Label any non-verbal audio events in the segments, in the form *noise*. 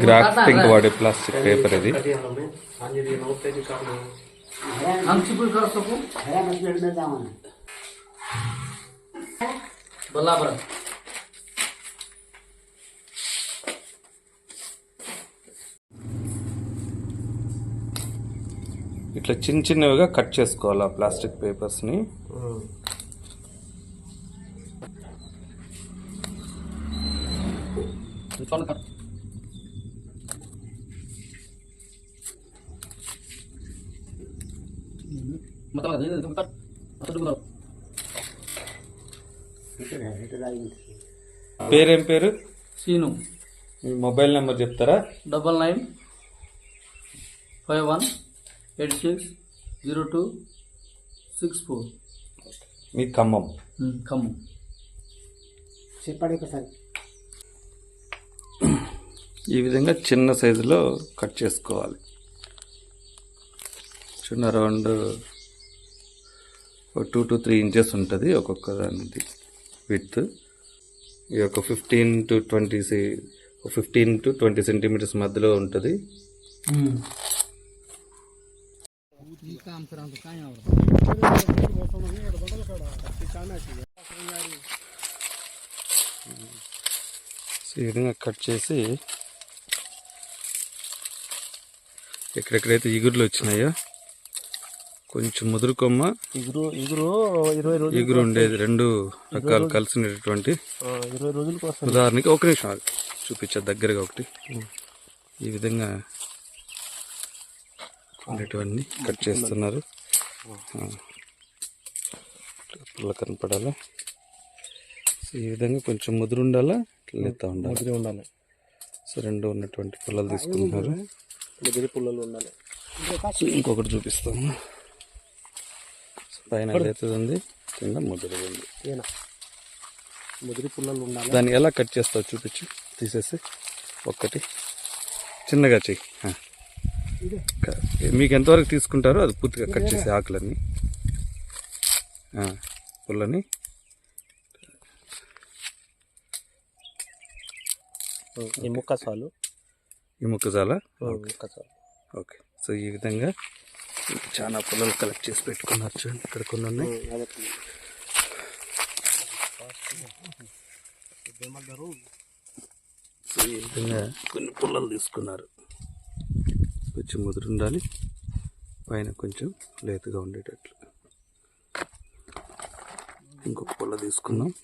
Grafting వాడే plastic paper ఇది. ఇట్లా చిన్న చిన్నవిగా కట్ చేసుకోవాలి ఆ ప్లాస్టిక్ పేపర్స్ని పేపర్స్ని పేరేం పేరు? సీను మీ మొబైల్ నెంబర్ చెప్తారా? Double nine five one eight six zero two six four. మీ ఖమ్మం. ఖమ్మం. ఈ విధంగా చిన్న సైజులో కట్ చేసుకోవాలి. చిన్న around two to three inches ఉంటుంది ఒక్కొక్క దానిది విత్ ఈ యొక్క ఫిఫ్టీన్ టు ట్వంటీ సి ఫిఫ్టీన్ టు ట్వంటీ సెంటీమీటర్స్ మధ్యలో ఉంటుంది. ఈ విధంగా కట్ చేసి ఎక్కడెక్కడైతే ఇగుర్లు వచ్చినాయో కొంచెం ముదురు కొమ్మ ఇగురు ఇగురు ఇరవై రోజులు ఇగురు ఉండేది రెండు రకాలు కలిసినటువంటి ఇరవై రోజులకు ఉదాహరణకి ఒక నిమిషం. చూపించా దగ్గరగా ఒకటి. ఈ విధంగా ఉండేటివన్నీ కట్ చేస్తున్నారు. పుల్ల కనపడాలా? ఈ విధంగా కొంచెం ముదురు ఉండాలా? లేత ఉండాలి? ఉండాలి. సో రెండు ఉన్నటువంటి పుల్లలు తీసుకుంటున్నారు ముదిరి పుల్లలు ఉండాలి. ఇంకొకటి చూపిస్తాము పైన లేతది ఉంది కింద ముదురు ఉంది. ఏనా? ముదిరి పుల్లలు ఉండాలి? దాన్ని ఎలా కట్ చేస్తావు చూపించు. తీసేసి ఒక్కటి. చిన్నగా చెయ్యి. మీకు ఎంతవరకు తీసుకుంటారో అది పూర్తిగా కట్ చేసి ఆకులన్నీ. పుల్లని. ఈ ముక్క చాలు ఈ ఓకే. సో ఈ విధంగా చాలా పుల్లలు కలెక్ట్ చేసి పెట్టుకున్నారు చూడండి ఇక్కడ కొన్ని ఉన్నాయి. సో ఈ విధంగా కొన్ని పుల్లలు తీసుకున్నారు. కొంచెం ముదురు ఉండాలి పైన కొంచెం లేతగా ఉండేటట్లు. ఇంకొక పుల్ల తీసుకుందాం.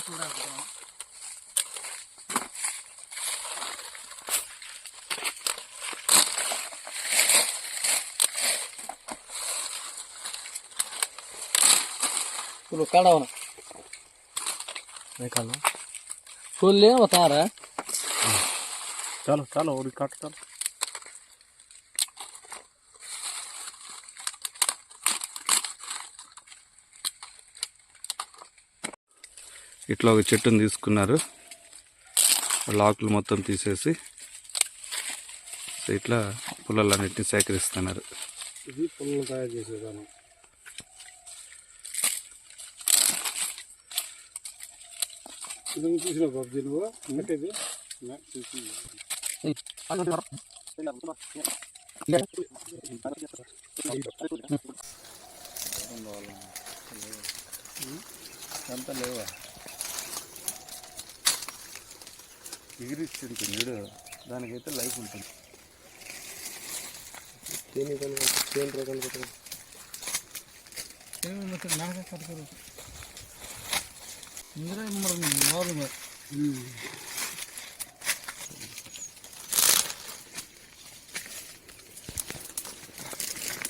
சூடாக கொடுக்கணும் ಕಾಡವನ ಕಾಲ ಸುಳ್ಳಿ ಅವತಾರ चलो चलो और काट चलो ఇట్లా ఒక చెట్టును తీసుకున్నారు. లాకులు మొత్తం తీసేసి సో ఇట్లా పుల్లలన్నింటినీ సేకరిస్తున్నారు. ఇది పుల్లలు తయారు చేసేదాన్ని. ఇది చూసిన బాబు దీనివో? అంటే అంత లేవా ఎగిరిస్తుంది చూడు దానికైతే లైఫ్ ఉంటుంది దేని కానీ దేని రకాలు కట్టాలి नाका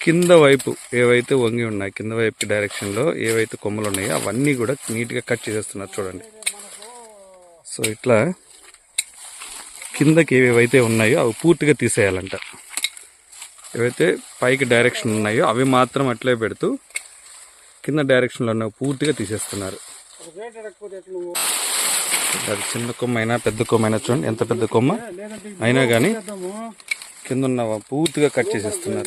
కింద వైపు ఏవైతే వంగి ఉన్నాయి కింద వైపు డైరెక్షన్లో ఏవైతే కొమ్మలు ఉన్నాయో అవన్నీ కూడా నీట్గా కట్ చేసేస్తున్నారు చూడండి. సో ఇట్లా కిందకి ఏవేవైతే ఉన్నాయో అవి పూర్తిగా తీసేయాలంట. ఏవైతే పైకి డైరెక్షన్ ఉన్నాయో అవి మాత్రం అట్లే పెడుతూ కింద డైరెక్షన్లో ఉన్న పూర్తిగా తీసేస్తున్నారు. అది చిన్న కొమ్మ అయినా పెద్ద కొమ్మ అయినా చూడండి ఎంత పెద్ద కొమ్మ? అయినా కానీ కింద ఉన్న పూర్తిగా కట్ చేసేస్తున్నారు.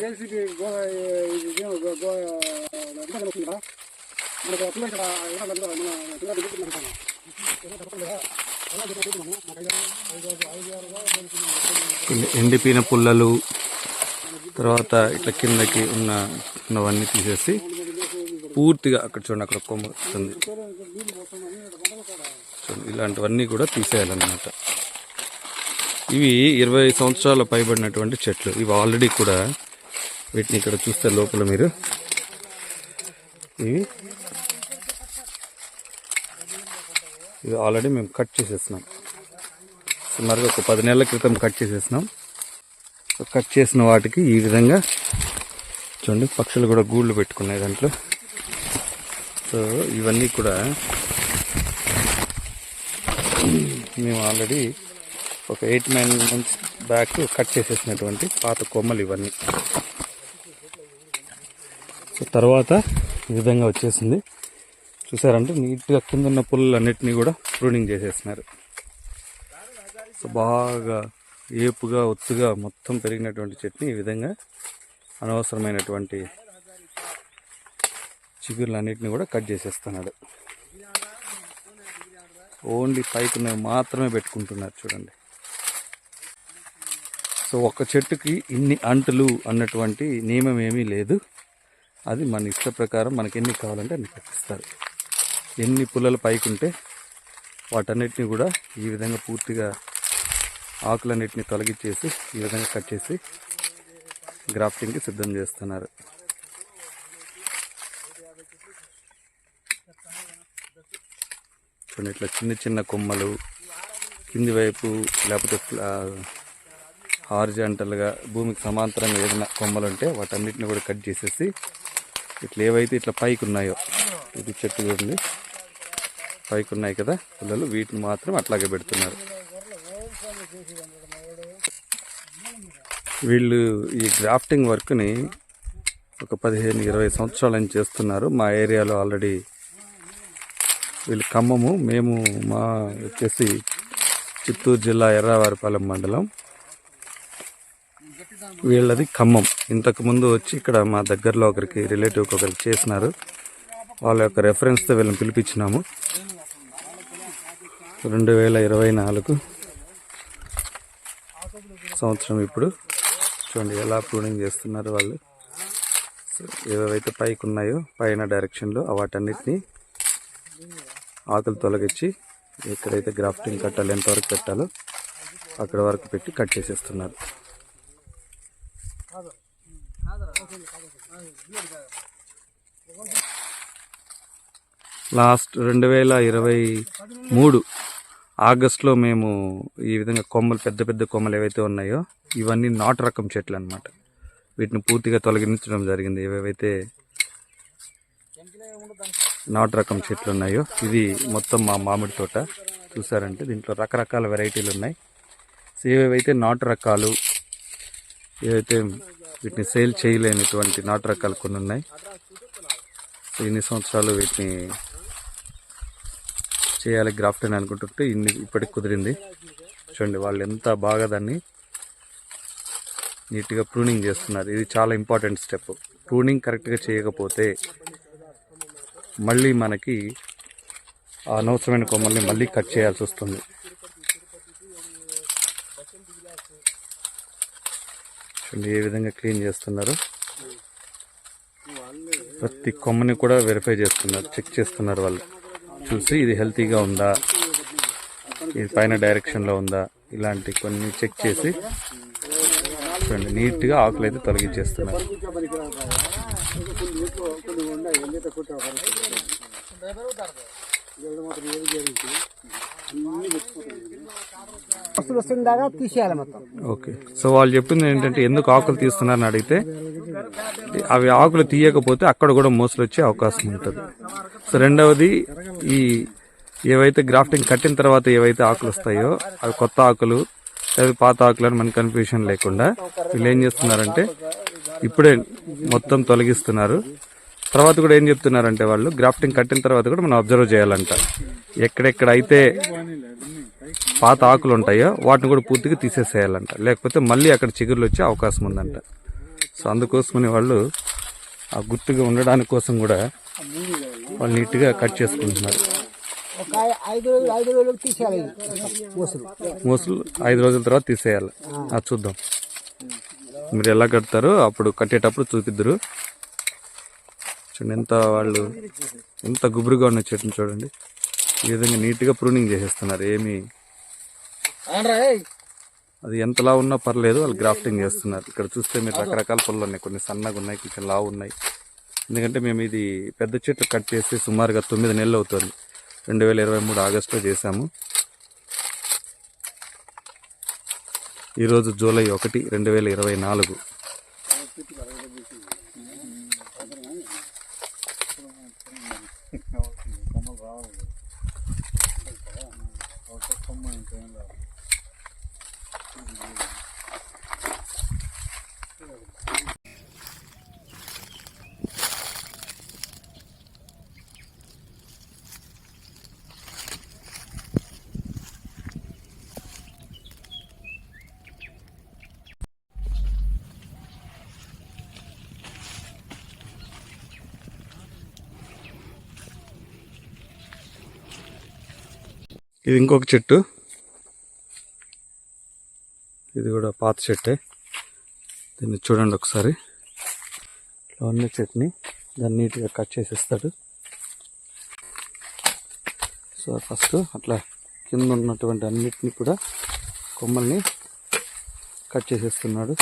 కొన్ని ఎండిపోయిన పుల్లలు తర్వాత ఇట్లా కిందకి ఉన్న ఉన్నవన్నీ తీసేసి పూర్తిగా అక్కడ చూడండి అక్కడ కొమ్మ వస్తుంది చూడండి ఇలాంటివన్నీ కూడా తీసేయాలన్నమాట. ఇవి ఇరవై సంవత్సరాల పైబడినటువంటి చెట్లు. ఇవి ఆల్రెడీ కూడా వీటిని ఇక్కడ చూస్తే లోపల మీరు ఇవి. ఇవి ఆల్రెడీ మేము కట్ చేసేసినాం. సుమారుగా ఒక పది నెలల క్రితం కట్ చేసేసినాం. కట్ చేసిన వాటికి ఈ విధంగా చూడండి పక్షులు కూడా గూళ్ళు పెట్టుకున్నాయి దాంట్లో. సో ఇవన్నీ కూడా మేము ఆల్రెడీ ఒక eight nine months back cut చేసేసినటువంటి పాత కొమ్మలు ఇవన్నీ. సో తర్వాత ఈ విధంగా వచ్చేసింది. చూసారంటే నీట్గా కింద ఉన్న పుల్లన్నిటినీ కూడా ప్రూనింగ్ చేసేసినారు సో బాగా ఏపుగా ఒత్తుగా మొత్తం పెరిగినటువంటి చెట్ని ఈ విధంగా అనవసరమైనటువంటి చిగురులన్నిటిని కూడా కట్ చేసేస్తున్నాడు. ఓన్లీ పైకి మాత్రమే పెట్టుకుంటున్నారు చూడండి. సో ఒక చెట్టుకి ఇన్ని అంటులు అన్నటువంటి నియమం ఏమీ లేదు. అది మన ఇష్ట ప్రకారం మనకి ఎన్ని కావాలంటే అన్ని కట్టిస్తారు. ఎన్ని పుల్లలు పైకి ఉంటే వాటన్నిటిని కూడా ఈ విధంగా పూర్తిగా ఆకులన్నిటిని తొలగించేసి ఈ విధంగా కట్ చేసి గ్రాఫ్టింగ్కి సిద్ధం చేస్తున్నారు. చూడండి ఇట్లా చిన్న చిన్న కొమ్మలు కింది వైపు లేకపోతే హార్జాంటల్గా భూమికి సమాంతరంగా ఏదైనా కొమ్మలు ఉంటే వాటన్నిటిని కూడా కట్ చేసేసి ఇట్లా ఏవైతే ఇట్లా పైకి ఉన్నాయో ఇది చెట్టు చూడండి. పైకి ఉన్నాయి కదా పిల్లలు వీటిని మాత్రం అట్లాగే పెడుతున్నారు. వీళ్ళు ఈ గ్రాఫ్టింగ్ వర్క్ని ఒక పదిహేను ఇరవై సంవత్సరాల నుంచి చేస్తున్నారు. మా ఏరియాలో ఆల్రెడీ వీళ్ళు ఖమ్మము మేము మా వచ్చేసి చిత్తూరు జిల్లా ఎర్రవారిపాలెం మండలం. వీళ్ళది ఖమ్మం. ఇంతకుముందు వచ్చి ఇక్కడ మా దగ్గరలో ఒకరికి రిలేటివ్కి ఒకరికి చేసినారు. వాళ్ళ యొక్క రెఫరెన్స్తో వీళ్ళని పిలిపించినాము. రెండు వేల ఇరవై నాలుగు సంవత్సరం ఇప్పుడు. చూడండి ఎలా ప్రూనింగ్ చేస్తున్నారు వాళ్ళు. ఏవైతే ఏవేవైతే పైకి ఉన్నాయో పైన డైరెక్షన్లో వాటన్నిటిని ఆకులు తొలగించి ఎక్కడైతే గ్రాఫ్టింగ్ కట్టాలి ఎంతవరకు పెట్టాలో అక్కడ వరకు పెట్టి కట్ చేసేస్తున్నారు. లాస్ట్ రెండు వేల ఇరవై మూడు ఆగస్ట్లో మేము ఈ విధంగా కొమ్మలు పెద్ద పెద్ద కొమ్మలు ఏవైతే ఉన్నాయో ఇవన్నీ నాటు రకం చెట్లు అన్నమాట. వీటిని పూర్తిగా తొలగించడం జరిగింది. ఏవేవైతే నాటు రకం చెట్లు ఉన్నాయో ఇది మొత్తం మా మామిడి తోట. చూసారంటే దీంట్లో రకరకాల వెరైటీలు ఉన్నాయి. సో ఏవేవైతే నాటు రకాలు ఏవైతే వీటిని సేల్ చేయలేనటువంటి నాటు రకాలు కొన్ని ఉన్నాయి. సో ఇన్ని సంవత్సరాలు వీటిని చేయాలి గ్రాఫ్ట్ అని అనుకుంటుంటే ఇన్ని ఇప్పటికి కుదిరింది. చూడండి వాళ్ళు ఎంత బాగా దాన్ని నీట్గా ప్రూనింగ్ చేస్తున్నారు. ఇది చాలా ఇంపార్టెంట్ స్టెప్. ప్రూనింగ్ కరెక్ట్గా చేయకపోతే మళ్ళీ మనకి అనవసరమైన కొమ్మల్ని మళ్ళీ కట్ చేయాల్సి వస్తుంది. చూడండి ఏ విధంగా క్లీన్ చేస్తున్నారు? ప్రతి కొమ్మని కూడా వెరిఫై చేస్తున్నారు చెక్ చేస్తున్నారు వాళ్ళు. చూసి ఇది హెల్తీగా ఉందా? ఇది పైన డైరెక్షన్లో ఉందా? ఇలాంటి కొన్ని చెక్ చేసి చూడండి నీట్గా ఆకులు అయితే తొలగించేస్తున్నారు. వస్తుండగా తీసేయాలి మొత్తం. ఓకే. సో వాళ్ళు చెప్పింది ఏంటంటే ఎందుకు ఆకులు తీస్తున్నారని అడిగితే అవి ఆకులు తీయకపోతే అక్కడ కూడా మోసలు వచ్చే అవకాశం ఉంటుంది. సో రెండవది ఈ ఏవైతే గ్రాఫ్టింగ్ కట్టిన తర్వాత ఏవైతే ఆకులు వస్తాయో అవి కొత్త ఆకులు అవి పాత ఆకులు అని మనకి కన్ఫ్యూషన్ లేకుండా వీళ్ళు ఏం చేస్తున్నారంటే ఇప్పుడే మొత్తం తొలగిస్తున్నారు. తర్వాత కూడా ఏం చెప్తున్నారంటే వాళ్ళు గ్రాఫ్టింగ్ కట్టిన తర్వాత కూడా మనం అబ్జర్వ్ చేయాలంట. ఎక్కడెక్కడ అయితే పాత ఆకులు ఉంటాయో వాటిని కూడా పూర్తిగా తీసేసేయాలంట. లేకపోతే మళ్ళీ అక్కడ చిగుర్లు వచ్చే అవకాశం ఉందంట. సో అందుకోసమని వాళ్ళు ఆ గుర్తుగా ఉండడానికి కోసం కూడా వాళ్ళు నీట్గా కట్ చేసుకుంటున్నారు. మోసులు. ఐదు రోజుల తర్వాత తీసేయాలి. అది చూద్దాం. మీరు ఎలా కడతారో అప్పుడు కట్టేటప్పుడు చూపిద్దరు. చూడండి. ఎంత వాళ్ళు ఎంత గుబురుగా ఉన్న చెట్టుని చూడండి. ఈ విధంగా నీట్గా ప్రూనింగ్ చేసేస్తున్నారు. ఏమి అది ఎంతలా ఉన్నా పర్లేదు వాళ్ళు గ్రాఫ్టింగ్ చేస్తున్నారు. ఇక్కడ చూస్తే మీరు రకరకాల పళ్ళు ఉన్నాయి. కొన్ని సన్నగా ఉన్నాయి కొంచెం లావు ఉన్నాయి. ఎందుకంటే మేము ఇది పెద్ద చెట్లు కట్ చేసి సుమారుగా తొమ్మిది నెలలు అవుతుంది. రెండు వేల ఇరవై మూడు ఆగస్టులో చేశాము. ఈరోజు జూలై ఒకటి రెండు వేల ఇరవై నాలుగు. ఇది ఇంకొక చెట్టు. ఇది కూడా పాత చెట్టే. దీన్ని చూడండి ఒకసారి. ఇట్లా ఉన్న చెట్ని దాన్ని నీట్గా కట్ చేసేస్తాడు. సో ఫస్ట్ అట్లా కింద ఉన్నటువంటి అన్నిటిని కూడా కొమ్మల్ని కట్ చేసేస్తున్నాడు.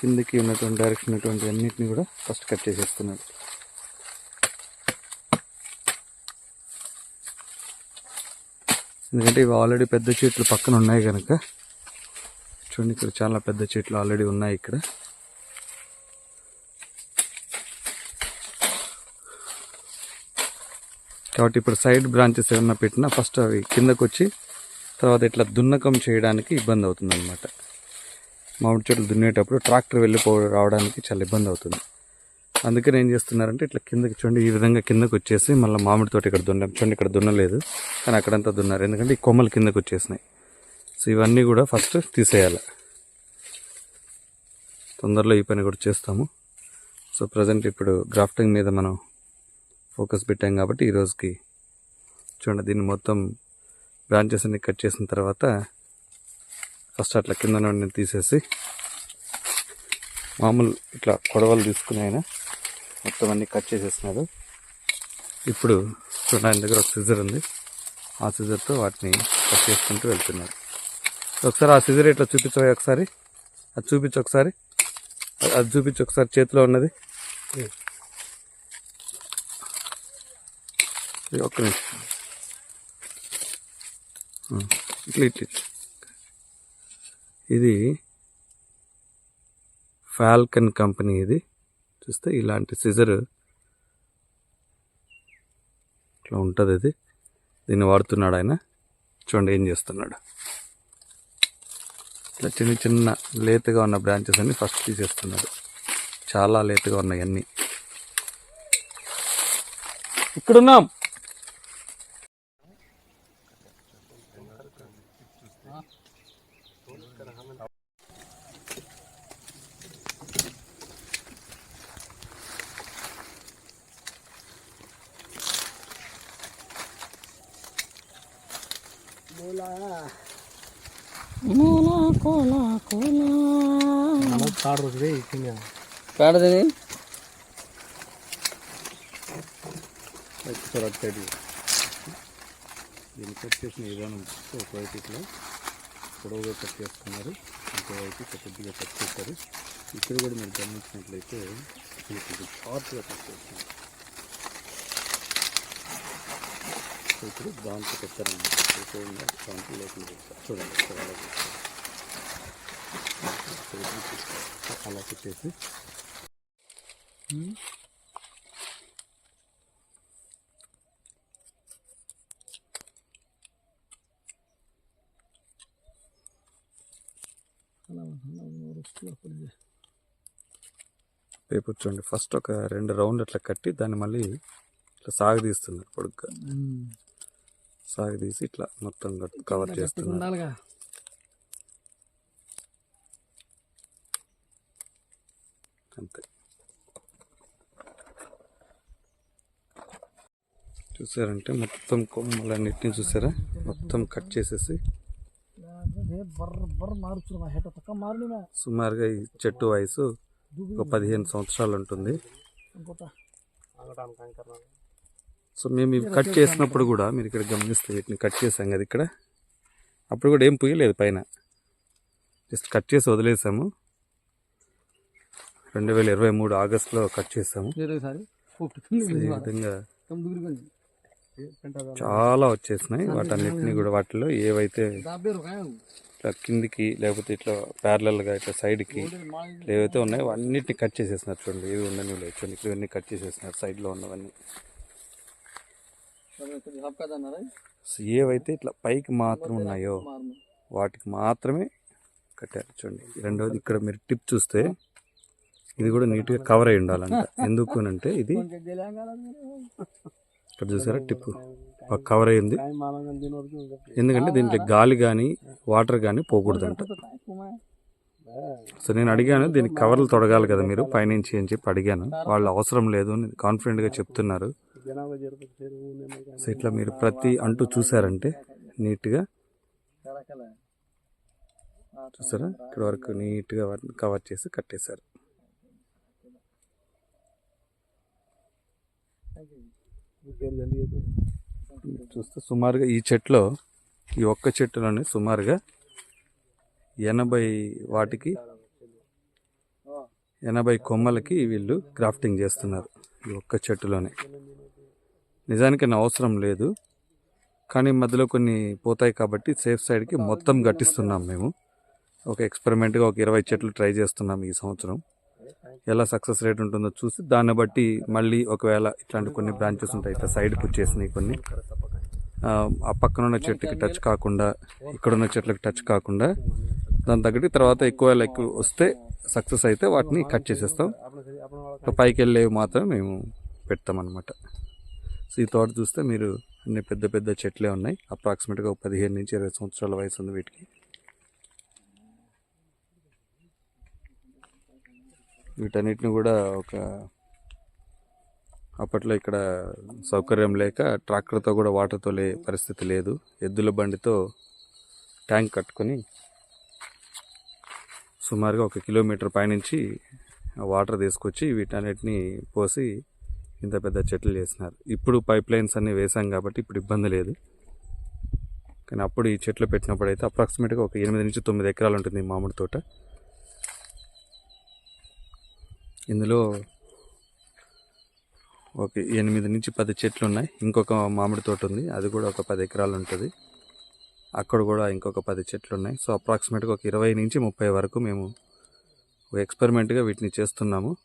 కిందకి ఉన్నటువంటి డైరెక్షన్ ఉన్నటువంటి అన్నిటిని కూడా ఫస్ట్ కట్ చేసేస్తున్నాడు. ఎందుకంటే ఇవి ఆల్రెడీ పెద్ద చెట్లు పక్కన ఉన్నాయి కనుక. చూడండి ఇక్కడ చాలా పెద్ద చెట్లు ఆల్రెడీ ఉన్నాయి ఇక్కడ. కాబట్టి ఇప్పుడు సైడ్ బ్రాంచెస్ ఏమన్నా పెట్టినా ఫస్ట్ అవి కిందకు వచ్చి తర్వాత ఇట్లా దున్నకం చేయడానికి ఇబ్బంది అవుతుంది అనమాట మామిడి చెట్లు దున్నేటప్పుడు ట్రాక్టర్ వెళ్ళిపో రావడానికి చాలా ఇబ్బంది అవుతుంది. అందుకని ఏం చేస్తున్నారంటే ఇట్లా కిందకి చూడండి ఈ విధంగా కిందకు వచ్చేసి మళ్ళీ మామిడి తోట ఇక్కడ దున్నాం. చూడండి ఇక్కడ దున్నలేదు కానీ అక్కడంతా దున్నారు. ఎందుకంటే ఈ కొమ్మలు కిందకు వచ్చేసినాయి. సో ఇవన్నీ కూడా ఫస్ట్ తీసేయాలి. తొందరలో ఈ పని కూడా చేస్తాము. సో ప్రజెంట్ ఇప్పుడు గ్రాఫ్టింగ్ మీద మనం ఫోకస్ పెట్టాం కాబట్టి ఈ రోజుకి చూడండి దీన్ని మొత్తం బ్రాంచెస్ అన్ని కట్ చేసిన తర్వాత ఫస్ట్ అట్లా కింద నుండి తీసేసి మామూలు ఇట్లా కొడవలు తీసుకుని అయినా మొత్తం అన్ని కట్ చేసేస్తున్నాడు. ఇప్పుడు చూడండి ఆయన దగ్గర ఒక సిజర్ ఉంది. ఆ సిజర్తో వాటిని కట్ చేసుకుంటూ వెళ్తున్నాడు. ఒకసారి ఆ సిజర్ ఇట్లా చూపించవా ఒకసారి? అది చూపించు ఒకసారి. అది- చూపించు ఒకసారి చేతిలో ఉన్నది. ఇది ఒక్క నిమిషం. ఇట్లా ఇట్లా. ఇది ఫాల్కన్ కంపెనీ ఇది. చూస్తే ఇలాంటి సిజర్ ఇట్లా ఉంటుంది ఇది. దీన్ని వాడుతున్నాడు ఆయన. చూడండి ఏం చేస్తున్నాడు. ఇట్లా చిన్న చిన్న లేతగా ఉన్న బ్రాంచెస్ అన్ని ఫస్ట్ తీసేస్తున్నాడు. చాలా లేతగా ఉన్నాయి అన్నీ. ఇక్కడున్నాం. పేడ తిని ఒకసారి అటు సైడ్. దీన్ని కట్ చేసిన విధానం ఒకవైపు ఇట్లా పొడవుగా కట్ చేసుకున్నారు ఇంకోవైపు ఇట్లా కొద్దిగా కట్ చేస్తారు ఇక్కడ కూడా మీరు గమనించినట్లయితే ఇది షార్ట్గా కట్ చేస్తున్నారు. ఇప్పుడు దాంట్లో పెట్టారన్నమాట చూడండి దాంట్లో లోపల చూడండి అలా పెట్టేసి రేపు చూడండి. ఫస్ట్ ఒక రెండు రౌండ్ అట్లా కట్టి దాన్ని మళ్ళీ ఇట్లా సాగదీస్తున్నారు పొడుగ్గా. సాగదీసి ఇట్లా మొత్తం కవర్ చేస్తున్నారు. చూసారంటే మొత్తం కొమ్మలన్నిటిని చూసారా? మొత్తం కట్ చేసేసి. సుమారుగా ఈ చెట్టు వయసు ఒక పదిహేను సంవత్సరాలు ఉంటుంది. సో మేము ఇవి కట్ చేసినప్పుడు కూడా మీరు ఇక్కడ గమనిస్తే వీటిని కట్ చేసాం కదా ఇక్కడ. అప్పుడు కూడా ఏం పుయ్యలేదు పైన. జస్ట్ కట్ చేసి వదిలేసాము. రెండు వేల ఇరవై మూడు ఆగస్టులో కట్ చేసాము. ఈ విధంగా చాలా వచ్చేసినాయి. వాటన్నిటిని కూడా వాటిలో ఏవైతే ఇట్లా కిందికి లేకపోతే ఇట్లా ప్యారలల్గా ఇట్లా సైడ్కి ఏవైతే ఉన్నాయో అన్నిటిని కట్ చేసేసినారు చూడండి. ఏవి ఉండని లేదు చూడండి. ఇక్కడ ఇవన్నీ కట్ చేసేసినారు. సైడ్లో ఉన్నవన్నీ. ఏవైతే ఇట్లా పైకి మాత్రం ఉన్నాయో వాటికి మాత్రమే కట్టారు చూడండి. రెండవది ఇక్కడ మీరు టిప్ చూస్తే ఇది కూడా నీట్గా కవర్ అయి ఉండాలంట. *laughs* ఎందుకు అని అంటే ఇది ఇక్కడ చూసారా టిప్ కవర్ అయింది ఎందుకంటే దీంట్లో గాలి కానీ వాటర్ కానీ పోకూడదంట. సో నేను అడిగాను దీనికి కవర్లు తొడగాలి కదా మీరు పైనుంచి అని చెప్పి అడిగాను. వాళ్ళు అవసరం లేదు అని కాన్ఫిడెంట్గా చెప్తున్నారు. సో ఇట్లా మీరు ప్రతి అంటూ చూసారంటే నీట్గా చూసారా? ఇక్కడ వరకు నీట్గా కవర్ చేసి కట్టేశారు. చూస్తే సుమారుగా ఈ చెట్లో ఈ ఒక్క చెట్టులోనే సుమారుగా ఎనభై వాటికి ఎనభై కొమ్మలకి వీళ్ళు గ్రాఫ్టింగ్ చేస్తున్నారు ఈ ఒక్క చెట్టులోనే. నిజానికి అవసరం లేదు కానీ మధ్యలో కొన్ని పోతాయి కాబట్టి సేఫ్ సైడ్కి మొత్తం గట్టిస్తున్నాం మేము. ఒక ఎక్స్పెరిమెంట్గా ఒక ఇరవై చెట్లు ట్రై చేస్తున్నాం ఈ సంవత్సరం. ఎలా సక్సెస్ రేట్ ఉంటుందో చూసి దాన్ని బట్టి మళ్ళీ ఒకవేళ ఇట్లాంటి కొన్ని బ్రాంచెస్ ఉంటాయి ఇట్లా సైడ్కి వచ్చేసినాయి కొన్ని. ఆ, పక్కన ఉన్న చెట్టుకి టచ్ కాకుండా ఇక్కడ ఉన్న చెట్లకు టచ్ కాకుండా దాని తగ్గట్టు తర్వాత ఎక్కువ ఎక్కువ వస్తే సక్సెస్ అయితే వాటిని కట్ చేసేస్తాం. పైకి వెళ్ళేవి మాత్రం మేము పెడతాం అనమాట సో ఈ తోట చూస్తే మీరు అన్ని పెద్ద పెద్ద చెట్లే ఉన్నాయి. అప్రాక్సిమేట్గా పదిహేను నుంచి ఇరవై సంవత్సరాల వయసు ఉంది వీటికి. వీటన్నిటిని కూడా ఒక అప్పట్లో ఇక్కడ సౌకర్యం లేక ట్రాక్టర్తో కూడా వాటర్తో లే పరిస్థితి లేదు. ఎద్దుల బండితో ట్యాంక్ కట్టుకొని సుమారుగా ఒక కిలోమీటర్ పైనుంచి వాటర్ తీసుకొచ్చి వీటన్నిటిని పోసి ఇంత పెద్ద చెట్లు చేసినారు ఇప్పుడు పైప్ లైన్స్ అన్నీ వేసాం కాబట్టి ఇప్పుడు ఇబ్బంది లేదు. కానీ అప్పుడు ఈ చెట్లు పెట్టినప్పుడు అయితే అప్రాక్సిమేట్గా ఒక ఎనిమిది నుంచి తొమ్మిది ఎకరాలు ఉంటుంది మామిడి తోట. ఇందులో ఒక ఎనిమిది నుంచి పది చెట్లు ఉన్నాయి. ఇంకొక మామిడి తోట ఉంది. అది కూడా ఒక పది ఎకరాలు ఉంటుంది. అక్కడ కూడా ఇంకొక పది చెట్లు ఉన్నాయి. సో అప్రాక్సిమేట్గా ఒక ఇరవై నుంచి ముప్పై వరకు మేము ఎక్స్పెరిమెంట్గా వీటిని చేస్తున్నాము.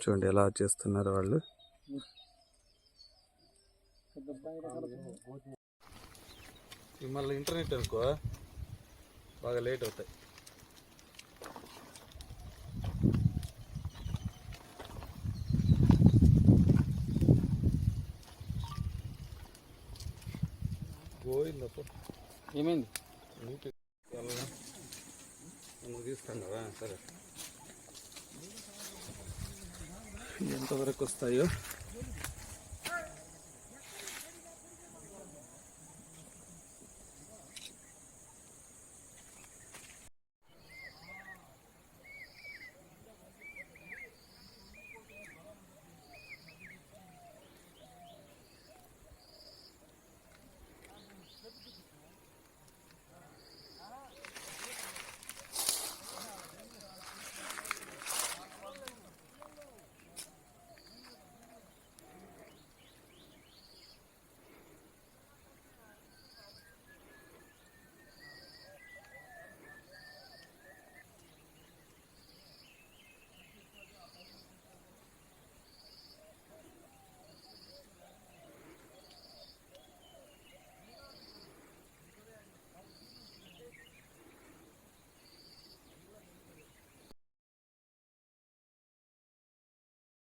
చూడండి ఎలా చేస్తున్నారు వాళ్ళు. మళ్ళీ ఇంటర్నెట్ అనుకో. బాగా లేట్ అవుతాయి. పోయిందప్ప. ఏమైంది? తీస్తాను కదా సరే. ఎంతవరకు వస్తాయో?